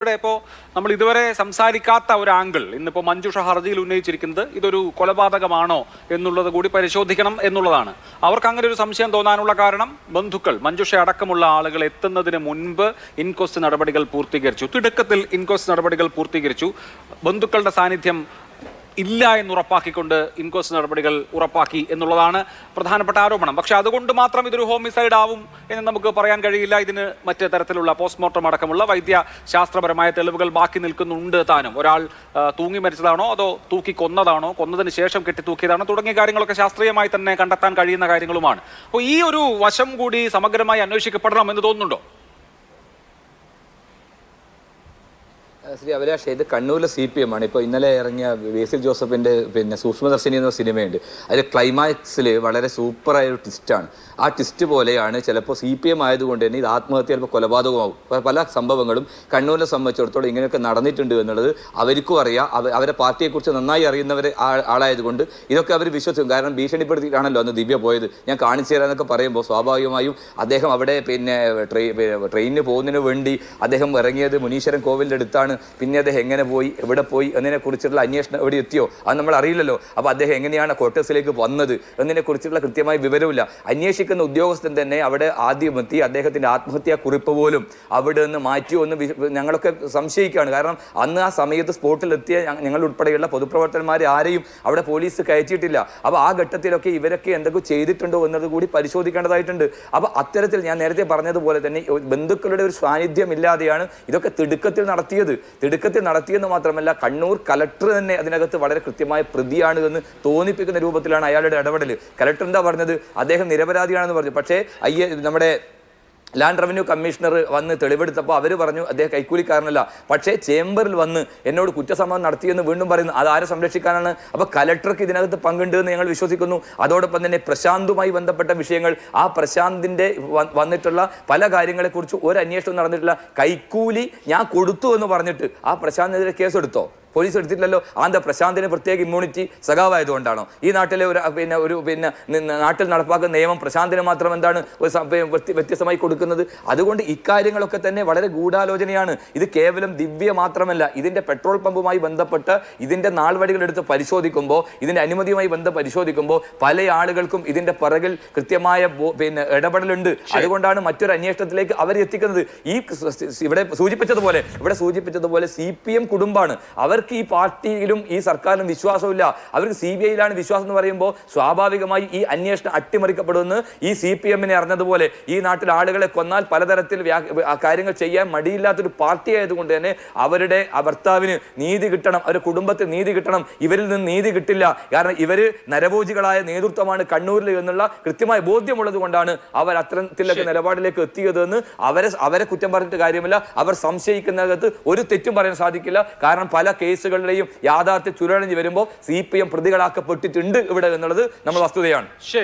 ഇവിടെ ഇപ്പോൾ നമ്മൾ ഇതുവരെ സംസാരിക്കാത്ത ഒരു ആംഗിൾ ഇന്നിപ്പോൾ മഞ്ജുഷ ഹർജിയിൽ ഉന്നയിച്ചിരിക്കുന്നത് ഇതൊരു കൊലപാതകമാണോ എന്നുള്ളത് കൂടി പരിശോധിക്കണം എന്നുള്ളതാണ്. അവർക്ക് അങ്ങനെ ഒരു സംശയം തോന്നാനുള്ള കാരണം ബന്ധുക്കൾ മഞ്ജുഷ അടക്കമുള്ള ആളുകൾ എത്തുന്നതിന് മുൻപ് ഇൻക്വസ്റ്റ് നടപടികൾ പൂർത്തീകരിച്ചു. തിടുക്കത്തിൽ ഇൻക്വസ്റ്റ് നടപടികൾ പൂർത്തീകരിച്ചു. ബന്ധുക്കളുടെ സാന്നിധ്യം ഇല്ല എന്ന് ഉറപ്പാക്കിക്കൊണ്ട് ഇൻക്വസ്റ്റ് നടപടികൾ ഉറപ്പാക്കി എന്നുള്ളതാണ് പ്രധാനപ്പെട്ട ആരോപണം. പക്ഷെ അതുകൊണ്ട് മാത്രം ഇതൊരു ഹോമിസൈഡ് ആവും എന്ന് നമുക്ക് പറയാൻ കഴിയില്ല. ഇതിന് മറ്റ് തരത്തിലുള്ള പോസ്റ്റ്മോർട്ടം അടക്കമുള്ള വൈദ്യ ശാസ്ത്രപരമായ തെളിവുകൾ ബാക്കി നിൽക്കുന്നുണ്ട് താനും. ഒരാൾ തൂങ്ങി മരിച്ചതാണോ അതോ തൂക്കി കൊന്നതാണോ കൊന്നതിന് ശേഷം കെട്ടി തൂക്കിയതാണോ തുടങ്ങിയ കാര്യങ്ങളൊക്കെ ശാസ്ത്രീയമായി തന്നെ കണ്ടെത്താൻ കഴിയുന്ന കാര്യങ്ങളുമാണ്. അപ്പോൾ ഈ ഒരു വശം കൂടി സമഗ്രമായി അന്വേഷിക്കപ്പെടണം എന്ന് തോന്നുന്നുണ്ടോ? ശ്രീ അഭിലാഷ് ഇത് കണ്ണൂരിലെ സി പി എം ആണ്. ഇപ്പോൾ ഇന്നലെ ഇറങ്ങിയ ബേസിൽ ജോസഫിന്റെ പിന്നെ സൂക്ഷ്മദർശിനി എന്ന സിനിമയുണ്ട്. അതിൽ ക്ലൈമാക്സിൽ വളരെ സൂപ്പറായ ഒരു ട്വിസ്റ്റാണ് ആ ട്വിസ്റ്റ് പോലെയാണ് ചിലപ്പോൾ സി പി എം ആയതുകൊണ്ട് തന്നെ ഇത് ആത്മഹത്യ ചിലപ്പോൾ കൊലപാതകമാവും. പല സംഭവങ്ങളും കണ്ണൂരിനെ സംബന്ധിച്ചിടത്തോളം ഇങ്ങനെയൊക്കെ നടന്നിട്ടുണ്ട് എന്നുള്ളത് അവർക്കും അറിയാം. അവ- അവരെ പാർട്ടിയെക്കുറിച്ച് നന്നായി അറിയുന്നവർ ആളായതുകൊണ്ട് ഇതൊക്കെ അവർ വിശ്വസിക്കും. കാരണം ഭീഷണിപ്പെടുത്തിയിട്ടാണല്ലോ അന്ന് ദിവ്യ പോയത്. ഞാൻ കാണിച്ചു തരാമെന്നൊക്കെ പറയുമ്പോൾ സ്വാഭാവികമായും അദ്ദേഹം അവിടെ പിന്നെ ട്രെയിനിന് പോകുന്നതിന് വേണ്ടി അദ്ദേഹം ഇറങ്ങിയത് മുനീശ്വരൻ കോവിലിന്റെ അടുത്താണ്. പിന്നെ അദ്ദേഹം എങ്ങനെ പോയി എവിടെ പോയി എന്നതിനെ കുറിച്ചുള്ള അന്വേഷണം എവിടെ എത്തിയോ അത് നമ്മൾ അറിയില്ലല്ലോ. അപ്പോൾ അദ്ദേഹം എങ്ങനെയാണ് ക്വാർട്ടേഴ്സിലേക്ക് വന്നത് എന്നതിനെ കുറിച്ചുള്ള കൃത്യമായ വിവരമില്ല അന്വേഷിക്കുന്ന ഉദ്യോഗസ്ഥൻ തന്നെ അവിടെ ആദ്യം എത്തി അദ്ദേഹത്തിന്റെ ആത്മഹത്യാ കുറിപ്പ് പോലും അവിടെ നിന്ന് മാറ്റിയോ എന്ന് ഞങ്ങളൊക്കെ സംശയിക്കുകയാണ്. കാരണം അന്ന് ആ സമയത്ത് സ്പോട്ടിലെത്തിയ ഞങ്ങളുൾപ്പെടെയുള്ള പൊതുപ്രവർത്തകന്മാരെ ആരെയും അവിടെ പോലീസ് കയറ്റിയിട്ടില്ല. അപ്പോൾ ആ ഘട്ടത്തിലൊക്കെ ഇവരൊക്കെ എന്തൊക്കെ ചെയ്തിട്ടുണ്ടോ എന്നത് കൂടി പരിശോധിക്കേണ്ടതായിട്ടുണ്ട്. അപ്പോൾ അത്തരത്തിൽ ഞാൻ നേരത്തെ പറഞ്ഞതുപോലെ തന്നെ ബന്ധുക്കളുടെ ഒരു സാന്നിധ്യം ഇല്ലാതെയാണ് ഇതൊക്കെ തിടുക്കത്തിൽ നടത്തിയത്. തിടുക്കത്തിൽ നടത്തിയെന്ന് മാത്രമല്ല കണ്ണൂർ കലക്ടർ തന്നെ അതിനകത്ത് വളരെ കൃത്യമായ പ്രതിയാണ് എന്ന് തോന്നിപ്പിക്കുന്ന രൂപത്തിലാണ് അയാളുടെ ഇടപെടൽ കലക്ടർ എന്താ പറഞ്ഞത്? അദ്ദേഹം നിരപരാധിയാണെന്ന് പറഞ്ഞു. പക്ഷേ അയ്യ നമ്മുടെ ലാൻഡ് റവന്യൂ കമ്മീഷണർ വന്ന് തെളിവെടുത്തപ്പോൾ അവർ പറഞ്ഞു അദ്ദേഹം കൈക്കൂലിക്കാരനല്ല. പക്ഷേ ചേംബറിൽ വന്ന് എന്നോട് കുറ്റസമ്മതം നടത്തിയെന്ന് വീണ്ടും പറയുന്നു. അത് ആരെ സംരക്ഷിക്കാനാണ്? അപ്പോൾ കലക്ടർക്ക് ഇതിനകത്ത് പങ്കുണ്ട് എന്ന് ഞങ്ങൾ വിശ്വസിക്കുന്നു. അതോടൊപ്പം തന്നെ പ്രശാന്തുമായി ബന്ധപ്പെട്ട വിഷയങ്ങൾ. ആ പ്രശാന്തിന്റെ വന്നിട്ടുള്ള പല കാര്യങ്ങളെക്കുറിച്ച് ഒരു അന്വേഷണം നടന്നിട്ടില്ല. കൈക്കൂലി ഞാൻ കൊടുത്തു എന്ന് പറഞ്ഞിട്ട് ആ പ്രശാന്തിനെതിരെ കേസെടുത്തോ? പോലീസ് എടുത്തിട്ടില്ലല്ലോ. ആന്താ പ്രശാന്തിന് പ്രത്യേക ഇമ്മ്യൂണിറ്റി സഖാവായതുകൊണ്ടാണോ? ഈ നാട്ടിലെ ഒരു പിന്നെ ഒരു പിന്നെ നാട്ടിൽ നടപ്പാക്കുന്ന നിയമം പ്രശാന്തിന് മാത്രം എന്താണ് ഒരു വ്യത്യസ്തമായി കൊടുക്കുന്നത്? അതുകൊണ്ട് ഇക്കാര്യങ്ങളൊക്കെ തന്നെ വളരെ ഗൂഢാലോചനയാണ്. ഇത് കേവലം ദിവ്യ മാത്രമല്ല. ഇതിന്റെ പെട്രോൾ പമ്പുമായി ബന്ധപ്പെട്ട് ഇതിന്റെ നാൾവടികൾ എടുത്ത് പരിശോധിക്കുമ്പോൾ ഇതിന്റെ അനുമതിയുമായി ബന്ധം പരിശോധിക്കുമ്പോൾ പല ആളുകൾക്കും ഇതിന്റെ പിറകിൽ കൃത്യമായ പിന്നെ ഇടപെടലുണ്ട്. അതുകൊണ്ടാണ് മറ്റൊരു അന്വേഷണത്തിലേക്ക് അവർ എത്തിക്കുന്നത് ഈ ഇവിടെ സൂചിപ്പിച്ചതുപോലെ ഇവിടെ സൂചിപ്പിച്ചതുപോലെ സി പി എം കുടുംബാണ്. അവർക്ക് ഈ പാർട്ടിയിലും ഈ സർക്കാരിലും വിശ്വാസമില്ല. അവർക്ക് സി ബി ഐയിലാണ് വിശ്വാസം എന്ന് പറയുമ്പോൾ സ്വാഭാവികമായി ഈ അന്വേഷണം അട്ടിമറിക്കപ്പെടുമെന്ന് ഈ സി പി എമ്മിനെ അറിഞ്ഞതുപോലെ ഈ നാട്ടിൽ ആളുകളെ കൊന്നാൽ പലതരത്തിൽ കാര്യങ്ങൾ ചെയ്യാൻ മടിയില്ലാത്തൊരു പാർട്ടി ആയതുകൊണ്ട് തന്നെ അവരുടെ ഭർത്താവിന് നീതി കിട്ടണം അവരുടെ കുടുംബത്തിന് നീതി കിട്ടണം. ഇവരിൽ നിന്ന് നീതി കിട്ടില്ല. കാരണം ഇവർ നരഭോജികളായ നേതൃത്വമാണ് കണ്ണൂരിൽ എന്നുള്ള കൃത്യമായ ബോധ്യമുള്ളത് കൊണ്ടാണ് അവർ അത്തരത്തിലൊക്കെ നിലപാടിലേക്ക് എത്തിയതെന്ന് അവരെ അവരെ കുറ്റം പറഞ്ഞിട്ട് കാര്യമില്ല. അവർ സംശയിക്കുന്നതിനകത്ത് ഒരു തെറ്റും പറയാൻ സാധിക്കില്ല. കാരണം പല കേസുകളുടെയും യാഥാർത്ഥ്യ ചുരുളഞ്ഞു വരുമ്പോൾ സി പി എം പ്രതികളാക്കപ്പെട്ടിട്ടുണ്ട് ഇവിടെ എന്നുള്ളത് നമ്മൾ വസ്തുതയാണ്. ശരി.